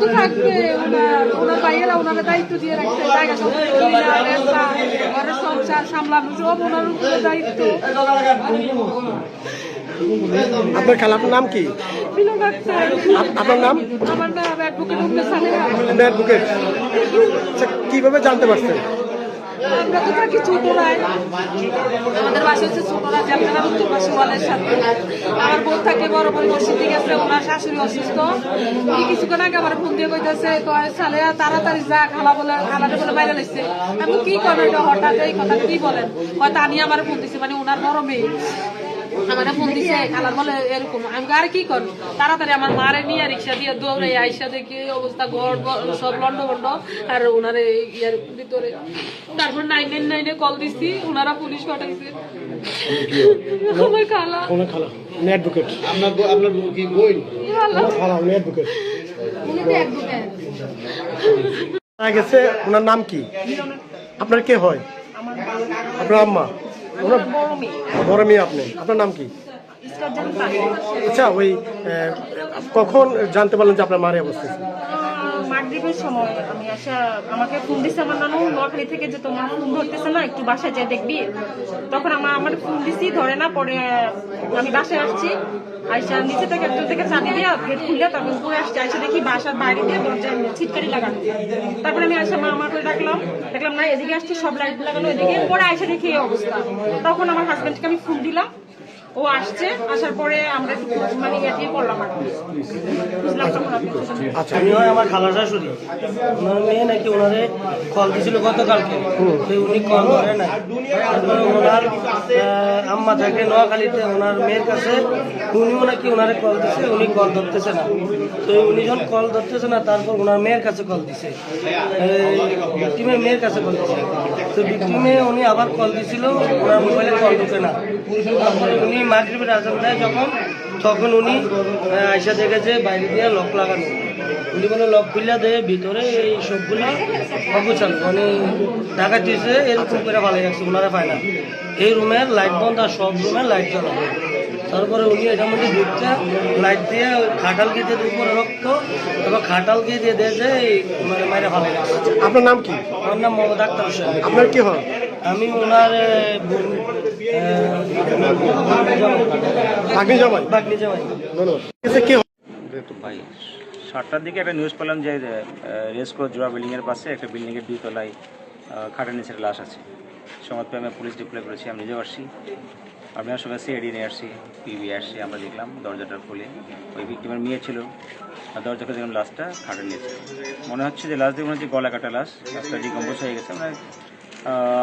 তো থাকবে ওনার ওনার ভাইয়েরা ওনার দায়িত্ব দিয়ে রাখছে। জায়গা ঘরের সংসার সামলানো সব ওনার উপরে দায়িত্ব। আপনার খেলার নাম কি? আপনার নাম? আমার নাম অ্যাডভোকেট। আচ্ছা কীভাবে জানতে পারছেন? আমরা তো থাকি ছোটরায় আমাদের বাসা হচ্ছে ছোটরা জামতলা উত্তর পাশে ওয়ালের সাথে। আমার বোন থাকে বড় বোন মসজিদে গেছে, ওনার শাশুড়ি অসুস্থ। এই কিছুক্ষণ আগে আমার ফোন দিয়ে কইতেছে, কয়, সালে তাড়াতাড়ি যা, খালা বলে খালাতে বলে বাইরে লাগছে আমি কি করব হঠাৎ? এই কথা কি বলেন? হয়তো আমি আমার ফোন দিছি মানে ওনার বড় মেয়ে। আমার ফোন দিছে খালার বলে এরকম। আমি আর কি করব তাড়াতাড়ি আমার মারে নিয়ে রিক্সা দিয়ে দৌড়ে আইসা দেখি অবস্থা ঘর সব লন্ড ভন্ড আর ওনারে ইয়ার ভিতরে তারপর নাইন নাইন নাইনে কল দিছি ওনারা পুলিশ পাঠাইছে। আমার খালা। ওনার খালা? উনি অ্যাডভোকেট আপনার আপনার কি বই? খালা। উনি অ্যাডভোকেট উনি তো একদম গেছে ওনার নাম কি? আপনার কে হয়? আপনার আম্মা? বড় মেয়ে আপনি। আপনার নাম কি? আচ্ছা ওই কখন জানতে পারলেন যে আপনার মারে অবস্থা? মাগরিবের সময় আমি আসা আমাকে ফোন দিছে আমার নানু নোয়াখালী থেকে যে তোমার ফোন ধরতেছে না একটু বাসায় যেয়ে দেখবি। তখন আমার আমার ফোন দিছি ধরে না পরে আমি বাসায় আসছি। আইসা নিচে থেকে একজন থেকে চাবি দিয়ে গেট খুলে তখন উপরে আসছে, আইসা দেখি বাসার বাইরে দিয়ে দরজায় ছিটকারি লাগানো। তারপরে আমি আইসা মা আমার করে ডাকলাম, দেখলাম না, এদিকে আসছি, সব লাইট লাগানো এদিকে। পরে আইসা দেখি এই অবস্থা। তখন আমার হাজব্যান্ডকে আমি ফোন দিলাম ও আসছে, আসার পরে আমরা মানে ইয়ে করলাম আচ্ছা উনিও নাকি ওনারে কল দিছে, উনি কল ধরতেছে তো উনি যখন কল ধরতেছে না, তারপর ওনার মেয়ের কাছে কল দিছে। ভিক্টিমের মেয়ের কাছে কল দিছে। তো ভিক্টিমে উনি আবার কল দিছিল, ওনার মোবাইলে কল ঢুকে না। উনি মাগরিবের আজান দেয় যখন তখন উনি আইসা দেখেছে বাইরে দিয়ে লক লাগানো। উনি বলে লক খুললা দেয় ভিতরে এই সবগুলো অগুছাল। মানে ঢাকা দিয়েছে এরকম করে ভালো যাচ্ছে ওনারা পায় না। এই রুমের লাইট বন্ধ আর সব রুমের লাইট জ্বলা। তারপরে উনি এটার মধ্যে ঢুকতে লাইট দিয়ে খাটাল গিয়ে দিয়ে উপরে রক্ত এবং খাটাল গিয়ে দিয়ে দিয়েছে মানে মাইরে ভালো যাচ্ছে আপনার নাম কি? আমার নাম মোহাম্মদ আক্তার হোসেন। আপনার কি হয়? আমি ওনার জামাই? জামাই। ভাই সাতটার দিকে একটা নিউজ পেলাম যে রেসকো জোড়া বিল্ডিংয়ের পাশে একটা বিল্ডিংয়ের দুই তলায় খাটের নিচের লাশ আছে। সংবাদ পেয়ে আমি পুলিশ ডিপ্লয় করেছি আমি নিজেও আসছি। আপনার সঙ্গে সিআইডি নিয়ে আসছি পিবি আসছি আমরা দেখলাম দরজাটা খুলে ওই ভিক্টিমের মেয়ে ছিল আর দরজা খুলে দেখলাম লাশটা খাটের নিচে। মনে হচ্ছে যে লাশ দেখে মনে হচ্ছে গলা কাটা লাশ লাশটা ডিকম্পোজ হয়ে গেছে মানে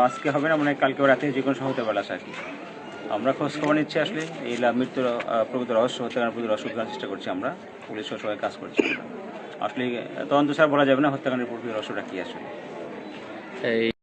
আজকে হবে না মানে কালকে রাতে যে কোনো সময় হতে পারে আর কি আমরা খোঁজ খবর নিচ্ছি আসলে, এই মৃত্যুর প্রকৃত রহস্য হত্যাকাণ্ড প্রকৃত রহস্য উদ্ধার চেষ্টা করছি আমরা। পুলিশ সবাই কাজ করছি। আসলে তদন্ত স্যার বলা যাবে না, হত্যাকাণ্ডের প্রকৃত রহস্যটা কী আসলে।